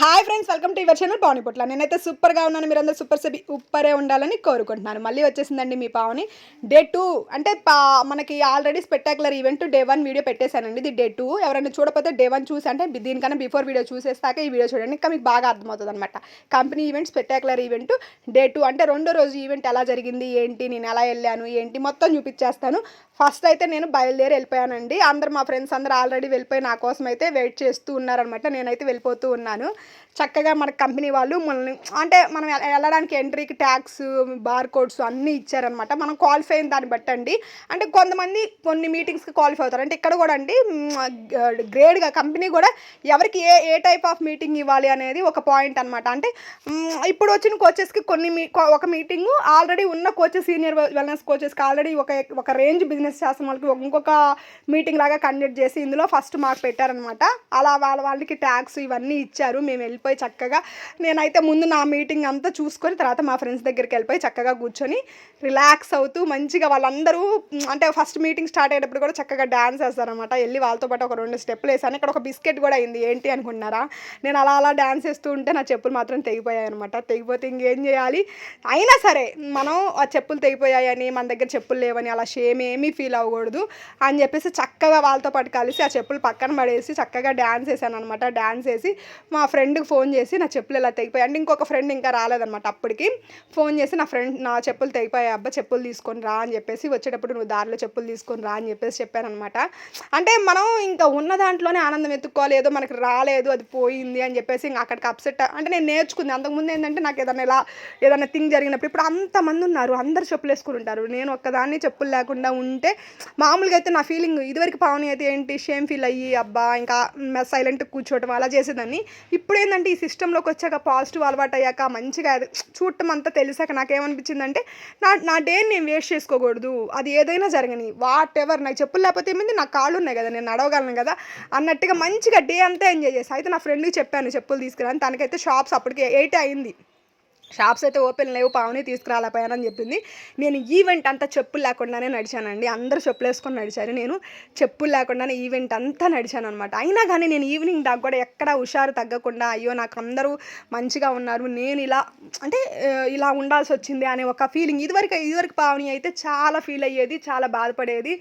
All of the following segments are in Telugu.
Hi friends welcome to your channel Pavani నేనైతే సూపర్గా ఉన్నాను మీరందరూ సూపర్ సెబి ఉప్పరే ఉండాలని కోరుకుంటున్నాను. మళ్ళీ వచ్చేసిందండి మీ పావని. డే టూ అంటే పా మనకి already spectacular event day one video పెట్టేశానండి. ఇది డే టూ ఎవరైనా చూడకపోతే డే వన్ చూసి అంటే దీనికన్నా బిఫోర్ వీడియో చూసేస్తాక ఈ వీడియో చూడండి. ఇంకా మీకు బాగా అర్థమవుతుంది అనమాట company event spectacular event day two అంటే రెండో రోజు ఈవెంట్ ఎలా జరిగింది ఏంటి నేను ఎలా వెళ్ళాను ఏంటి మొత్తం చూపించేస్తాను. ఫస్ట్ అయితే నేను బయలుదేరి వెళ్ళిపోయానండి. అందరు మా ఫ్రెండ్స్ అందరు ఆల్రెడీ వెళ్ళిపోయి నా కోసం అయితే వెయిట్ చేస్తూ ఉన్నారనమాట నేనైతే వెళ్ళిపోతూ ఉన్నాను. చక్కగా మన కంపెనీ వాళ్ళు మనల్ని అంటే మనం వెళ్ళడానికి ఎంట్రీకి ట్యాక్స్ బార్ కోడ్స్ అన్నీ ఇచ్చారనమాట మనం క్వాలిఫై అయిన దాన్ని బట్టండి అంటే కొంతమంది కొన్ని మీటింగ్స్కి క్వాలిఫై అవుతారు. అంటే ఇక్కడ కూడా అండి గ్రేడ్గా కంపెనీ కూడా ఎవరికి a a type of meeting ఇవ్వాలి అనేది ఒక పాయింట్ అనమాట అంటే ఇప్పుడు వచ్చిన కోచెస్కి కొన్ని మీ ఒక మీటింగ్ ఆల్రెడీ ఉన్న కోచెస్ సీనియర్ వెల్నెస్ కోచెస్కి ఆల్రెడీ ఒక ఒక రేంజ్ బిజినెస్ చేస్తున్న వాళ్ళకి ఇంకొక మీటింగ్ లాగా కండక్ట్ చేసి ఇందులో ఫస్ట్ మార్క్ పెట్టారనమాట అలా వాళ్ళ వాళ్ళకి ట్యాక్స్ ఇవన్నీ ఇచ్చారు. మేము వెళ్ళిపోయి చక్కగా నేనైతే ముందు నా మీటింగ్ అంతా చూసుకొని తర్వాత మా ఫ్రెండ్స్ దగ్గరికి వెళ్ళిపోయి చక్కగా కూర్చొని రిలాక్స్ అవుతూ మంచిగా వాళ్ళందరూ అంటే ఫస్ట్ మీటింగ్ స్టార్ట్ అయ్యేటప్పుడు కూడా చక్కగా డ్యాన్స్ వేస్తారనమాట వెళ్ళి వాళ్ళతో పాటు ఒక రెండు స్టెప్పులు వేసాను. ఇక్కడ ఒక బిస్కెట్ కూడా అయింది. ఏంటి అనుకున్నారా? నేను అలా అలా డాన్స్ వేస్తూ ఉంటే నా చెప్పులు మాత్రం తెగిపోయాయి అనమాట తెగిపోతే ఇంకేం చేయాలి? అయినా సరే మనం ఆ చెప్పులు తెగిపోయాయని మన దగ్గర చెప్పులు లేవని అలా షేమ్ ఏమీ ఫీల్ అవ్వకూడదు అని చెప్పేసి చక్కగా వాళ్ళతో పాటు కలిసి ఆ చెప్పులు పక్కన పడేసి చక్కగా డ్యాన్స్ వేసాను అనమాట డ్యాన్స్ వేసి మా ఫ్రెండ్కి ఫోన్ చేసి నా చెప్పులు ఇలా తెగిపోయాయి? అంటే ఇంకొక ఫ్రెండ్ ఇంకా రాలేదన్నమాట అప్పటికి. ఫోన్ చేసి నా ఫ్రెండ్ నా చెప్పులు తెగిపోయాయి. అబ్బా చెప్పులు తీసుకొని రా అని చెప్పేసి వచ్చేటప్పుడు నువ్వు దారిలో చెప్పులు తీసుకొని రా అని చెప్పేసి చెప్పానమాట అంటే మనం ఇంకా ఉన్న దాంట్లోనే ఆనందం ఎత్తుక్కోవాలి. ఏదో మనకి రాలేదు అది పోయింది అని చెప్పేసి ఇంకా అక్కడికి అప్సెట్ అంటే నేను నేర్చుకుంది. అంతకుముందు ఏంటంటే నాకు ఏదైనా ఇలా ఏదైనా థింగ్ జరిగినప్పుడు ఇప్పుడు అంతమంది ఉన్నారు. అందరు చెప్పులు వేసుకుని ఉంటారు. నేను ఒక్కదాన్ని చెప్పులు లేకుండా ఉంటే మామూలుగా అయితే నా ఫీలింగ్ ఇదివరకు పావని అయితే ఏంటి షేమ్ ఫీల్ అయ్యి అబ్బా ఇంకా సైలెంట్ కూర్చోవటం అలా చేసేదాన్ని. ఇప్పుడు ఏంటంటే ఈ సిస్టంలోకి వచ్చాక పాజిటివ్ అలవాటు అయ్యాక మంచిగా అది చూడటం అంతా తెలిసాక నాకేమనిపించిందంటే నా నా డేని నేను వేస్ట్ చేసుకోకూడదు అది ఏదైనా జరగని వాట్ ఎవర్ నాకు చెప్పులు లేకపోతే ఏమైంది? నా కాళ్ళు ఉన్నాయి కదా నేను నడవగలను కదా అన్నట్టుగా మంచిగా డే అంతా ఎంజాయ్ చేసి అయితే నా ఫ్రెండ్కి చెప్పాను చెప్పులు తీసుకురాని తనకైతే షాప్స్ అప్పటికి ఎయిట్ అయింది. షాప్స్ అయితే ఓపెన్ లేవు పావుని అని చెప్పింది. నేను ఈవెంట్ అంతా చెప్పులు లేకుండానే నడిచానండి. అందరూ చెప్పులు వేసుకొని నడిచారు. నేను చెప్పులు లేకుండానే ఈవెంట్ అంతా నడిచాను అనమాట అయినా కానీ నేను ఈవినింగ్ దాకా కూడా ఎక్కడ హుషారు తగ్గకుండా అయ్యో నాకు అందరూ మంచిగా ఉన్నారు నేను ఇలా అంటే ఇలా ఉండాల్సి వచ్చింది అనే ఒక ఫీలింగ్ ఇదివరకు ఇదివరకు పావని అయితే చాలా ఫీల్ అయ్యేది చాలా బాధపడేది.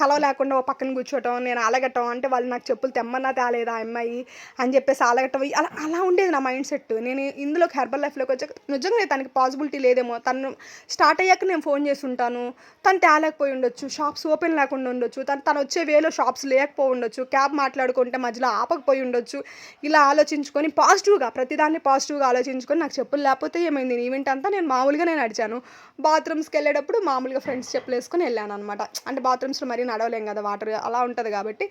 కలవ లేకుండా ఓ పక్కన కూర్చోవటం నేను అలగటం అంటే వాళ్ళు నాకు చెప్పులు తెమ్మన్నా తేలేదా ఆ అమ్మాయి అని చెప్పేసి అలగటం అలా అలా ఉండేది నా మైండ్ సెట్. నేను ఇందులోకి హర్బల్ లైఫ్లోకి వచ్చాక నిజంగా తనకి పాసిబిలిటీ లేదేమో. తను స్టార్ట్ అయ్యాక నేను ఫోన్ చేసి ఉంటాను. తను తేలేకపోయి ఉండొచ్చు షాప్స్ ఓపెన్ లేకుండా ఉండొచ్చు తను తను వచ్చే వేలో షాప్స్ లేకపోయి ఉండొచ్చు క్యాబ్ మాట్లాడుకుంటే మధ్యలో ఆపకపోయి ఉండొచ్చు. ఇలా ఆలోచించుకొని పాజిటివ్గా ప్రతిదాన్ని పాజిటివ్గా ఆలోచించుకొని నాకు చెప్పులు లేకపోతే ఏమైంది? ఈవెంట్ అంతా నేను మామూలుగానే నడిచాను. బాత్రూమ్స్కి వెళ్ళేటప్పుడు మామూలుగా ఫ్రెండ్స్ చెప్పులు వేసుకొని వెళ్ళాను అనమాట అంటే బాత్రూమ్స్లో మరీ నడవలేం కదా వాటర్ అలా ఉంటుంది కాబట్టి.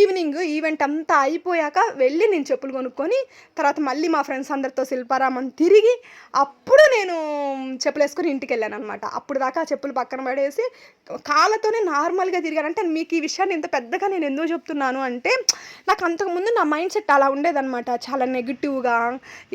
ఈవినింగ్ ఈవెంట్ అంతా అయిపోయాక వెళ్ళి నేను చెప్పులు కొనుక్కొని తర్వాత మళ్ళీ మా ఫ్రెండ్స్ అందరితో శిల్పారామం తిరిగి అప్పుడు నేను చెప్పులు వేసుకొని ఇంటికి వెళ్ళాను అనమాట అప్పుడు దాకా ఆ చెప్పులు పక్కన పడేసి కాళ్ళతోనే నార్మల్గా తిరిగాను అంటే మీకు ఈ విషయాన్ని ఇంత పెద్దగా నేను ఎందుకు చెప్తున్నాను అంటే నాకు అంతకుముందు నా మైండ్ సెట్ అలా ఉండేదన్నమాట. చాలా నెగిటివ్గా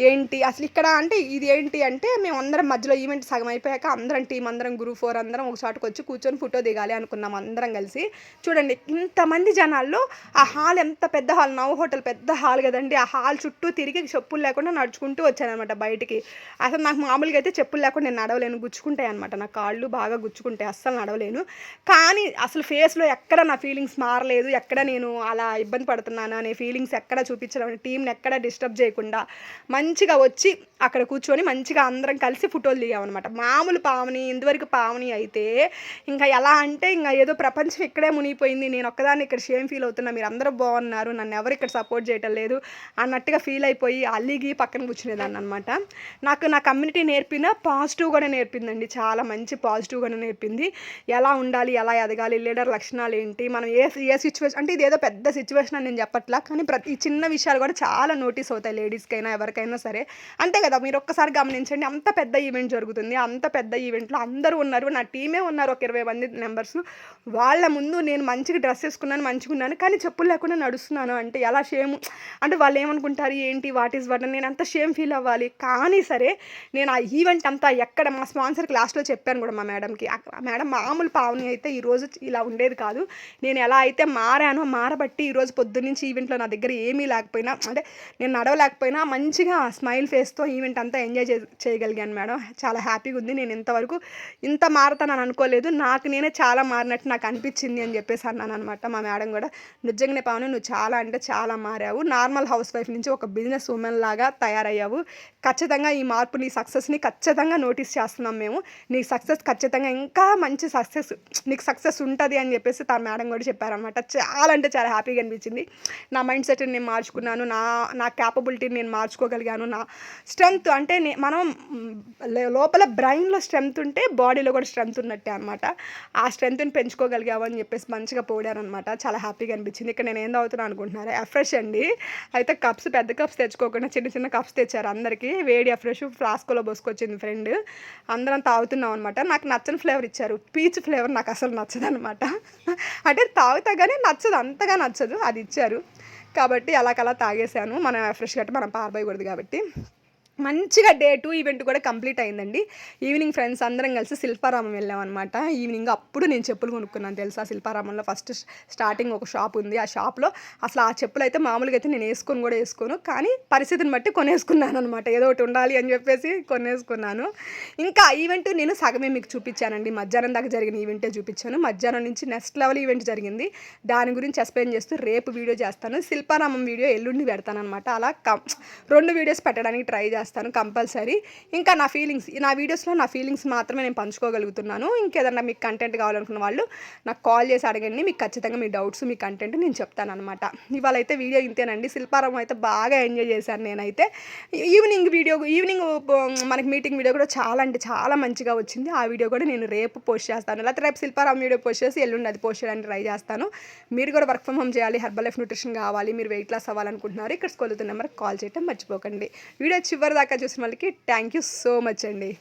ఏంటి అసలు ఇక్కడ అంటే ఇది ఏంటి అంటే మేము అందరం మధ్యలో ఈవెంట్ సగం అయిపోయాక అందరం టీం అందరం గ్రూప్ ఫోర్ అందరం ఒక చోటుకు వచ్చి కూర్చొని ఫోటో దిగాలి అనుకున్నాం అందరం కలిసి. చూడండి ఇంతమంది జనాల్లో ఆ హాల్ ఎంత పెద్ద హాల్? నవ్ హోటల్ పెద్ద హాల్ కదండి. ఆ హాల్ చుట్టూ తిరిగి చెప్పులు లేకుండా నడుచుకుంటూ వచ్చానమాట బయటికి. అసలు నాకు మామూలుగా అయితే చెప్పులు లేకుండా నేను నడవలేను గుచ్చుకుంటాయి అనమాట నా కాళ్ళు బాగా గుచ్చుకుంటాయి అస్సలు నడవలేను. కానీ అసలు ఫేస్లో ఎక్కడ నా ఫీలింగ్స్ మారలేదు ఎక్కడ నేను అలా ఇబ్బంది పడుతున్నాను అనే ఫీలింగ్స్ ఎక్కడ చూపించడం టీంని ఎక్కడ డిస్టర్బ్ చేయకుండా మంచిగా వచ్చి అక్కడ కూర్చొని మంచిగా అందరం కలిసి ఫోటోలు దిగామన్నమాట మామూలు పావని ఇంతవరకు పావని అయితే ఇంకా ఎలా అంటే ఇంకా ఏదో ప్రపంచం ఇక్కడే మునిగిపోయింది నేను ఒక్కదాన్ని ఇక్కడ షేమ్ ఫీల్ అవుతున్నా మీరు అందరూ బాగున్నారు నన్ను ఎవరు ఇక్కడ సపోర్ట్ చేయటం లేదు అన్నట్టుగా ఫీల్ అయిపోయి అల్లిగి పక్కన కూర్చునేదాన్ని అనమాట నాకు నా కమ్యూనిటీ నేర్పిన పాజిటివ్ కూడా నేర్పిందండి. చాలా మంచి పాజిటివ్ కూడా నేర్పింది. ఎలా ఉండాలి ఎలా ఎదగాలి లీడర్ లక్షణాలు ఏంటి మనం ఏ ఏ సిచ్యువేషన్ అంటే ఇది ఏదో పెద్ద సిచ్యువేషన్ అని నేను చెప్పట్లా కానీ ప్రతి చిన్న విషయాలు కూడా చాలా నోటీస్ అవుతాయి లేడీస్కైనా ఎవరికైనా సరే. అంతే కదా మీరు ఒక్కసారి గమనించండి అంత పెద్ద ఈవెంట్ జరుగుతుంది. అంత పెద్ద ఈవెంట్లో అందరూ ఉన్నారు నా టీమే ఉన్నారు ఒక ఇరవై మంది మెంబర్స్ వాళ్ళ ముందు నేను మంచిగా డ్రెస్ వేసుకున్నాను మంచిగా ఉన్నాను కానీ చెప్పులు లేకుండా నడుస్తున్నాను అంటే ఎలా షేమ్ అంటే వాళ్ళు ఏమనుకుంటారు ఏంటి వాట్ ఈస్ వాట్ నేను అంత షేమ్ ఫీల్ అవ్వాలి. కానీ సరే నేను ఆ ఈవెంట్ అంతా ఎక్కడ మా స్పాన్సర్కి లాస్ట్లో చెప్పాను కూడా మా మేడంకి. మేడం మామూలు పావని అయితే ఈరోజు ఇలా ఉండేది కాదు. నేను ఎలా అయితే మారానో మారబట్టి ఈరోజు పొద్దున్నుంచి ఈవెంట్లో నా దగ్గర ఏమీ లేకపోయినా అంటే నేను నడవలేకపోయినా మంచిగా స్మైల్ ఫేస్తో ఈవెంట్ అంతా ఎంజాయ్ చే చేయగలిగాను మేడం. చాలా హ్యాపీగా ఉంది. నేను ఇంతవరకు ఇంత మారతానని అనుకోలేదు. నాకు నేనే చాలా మారినట్టు నాకు అనిపించింది అని చెప్పేసి అన్నాను అనమాట మా మేడం కూడా. నిజంగానే పావని నువ్వు చాలా అంటే చాలా మారావు. నార్మల్ హౌస్ వైఫ్ నుంచి ఒక బిజినెస్ ఉమెన్ లాగా తయారయ్యావు. ఖచ్చితంగా ఈ మార్పు నీ సక్సెస్ని ఖచ్చితంగా నోటీస్ చేస్తున్నాం మేము. నీకు సక్సెస్ ఖచ్చితంగా ఇంకా మంచి సక్సెస్ నీకు సక్సెస్ ఉంటుంది అని చెప్పేసి తన మేడం కూడా చెప్పారనమాట చాలా అంటే చాలా హ్యాపీగా అనిపించింది. నా మైండ్ సెట్ని నేను మార్చుకున్నాను. నా నా క్యాపబిలిటీని నేను మార్చుకోగలిగాను. నా స్ట్రెంగ్త్ అంటే మనం లోపల బ్రెయిన్లో స్ట్రెంగ్త్ ఉంటే బాడీలో కూడా స్ట్రెంగ్త్ ఉన్నట్టే అనమాట ఆ స్ట్రెంగ్త్ని పెంచుకోగలిగావు అని చెప్పేసి మంచిగా పోడారనమాట చాలా హ్యాపీగా అనిపించింది. ఇక్కడ నేను ఏం తాగుతున్నాను అనుకుంటున్నారా? ఎఫ్రెష్ అండి. అయితే కప్స్ పెద్ద కప్స్ తెచ్చుకోకుండా చిన్న చిన్న కప్స్ తెచ్చారు అందరికీ. వేడి అఫ్రెష్ ఫ్లాస్కోలో పోసుకొచ్చింది ఫ్రెండ్ అందరం తాగుతున్నాం అనమాట నాకు నచ్చని ఫ్లేవర్ ఇచ్చారు. పీచ్ ఫ్లేవర్ నాకు అసలు నచ్చదు అనమాట అంటే తాగుతా కానీ నచ్చదు అంతగా నచ్చదు అది ఇచ్చారు. కాబట్టి అలా కలా తాగేసాను. మనం ఫ్రెష్ గట్టి మనం పారబోయకూడదు కాబట్టి. మంచిగా డే టూ ఈవెంట్ కూడా కంప్లీట్ అయిందండి. ఈవినింగ్ ఫ్రెండ్స్ అందరం కలిసి శిల్పారామం వెళ్ళాం అనమాట ఈవినింగ్ అప్పుడు నేను చెప్పులు కొనుక్కున్నాను తెలుసా? శిల్పారామంలో ఫస్ట్ స్టార్టింగ్ ఒక షాప్ ఉంది. ఆ షాప్లో అసలు ఆ చెప్పులు అయితే మామూలుగా అయితే నేను వేసుకొని కూడా వేసుకోను. కానీ పరిస్థితిని బట్టి కొనేసుకున్నాను అనమాట ఏదో ఒకటి ఉండాలి అని చెప్పేసి కొనేసుకున్నాను. ఇంకా ఈవెంట్ నేను సగమే మీకు చూపించానండి. మధ్యాహ్నం దాకా జరిగిన ఈవెంటే చూపించాను. మధ్యాహ్నం నుంచి నెక్స్ట్ లెవెల్ ఈవెంట్ జరిగింది. దాని గురించి ఎక్స్ప్లెయిన్ చేస్తూ రేపు వీడియో చేస్తాను. శిల్పారామం వీడియో ఎల్లుండి పెడతాను అనమాట అలా కం రెండు వీడియోస్ పెట్టడానికి ట్రై చేస్తాను. కంపల్సరీ. ఇంకా నా ఫీలింగ్స్ నా వీడియోస్లో నా ఫీలింగ్స్ మాత్రమే నేను పంచుకోగలుగుతున్నాను. ఇంకేదన్నా మీకు కంటెంట్ కావాలనుకున్న వాళ్ళు నాకు కాల్ చేసి అడగండి. మీకు ఖచ్చితంగా మీ డౌట్స్ మీ కంటెంట్ నేను చెప్తాను అనమాట ఇవాళ అయితే వీడియో ఇంతేనండి. శిల్పారామం అయితే బాగా ఎంజాయ్ చేశాను నేనైతే. ఈవినింగ్ వీడియో ఈవినింగ్ మనకి మీటింగ్ వీడియో కూడా చాలా అంటే చాలా మంచిగా వచ్చింది. ఆ వీడియో కూడా నేను రేపు పోస్ట్ చేస్తాను. లేకపోతే రేపు శిల్పారామం వీడియో పోస్ట్ చేసి ఎల్లుండి అది పోస్ట్ చేయడానికి ట్రై చేస్తాను. మీరు కూడా వర్క్ ఫ్రమ్ హోమ్ చేయాలి. హెర్బల్ లైఫ్ న్యూట్రిషన్ కావాలి. మీరు వెయిట్ లాస్ అవ్వాలనుకుంటున్నారు. ఇక్కడ స్కూల్ నెంబర్ కాల్ చేయడం మర్చిపోకండి. వీడియో చివరి దాకా చూసిన వాళ్ళకి థ్యాంక్ యూ సో మచ్ అండి.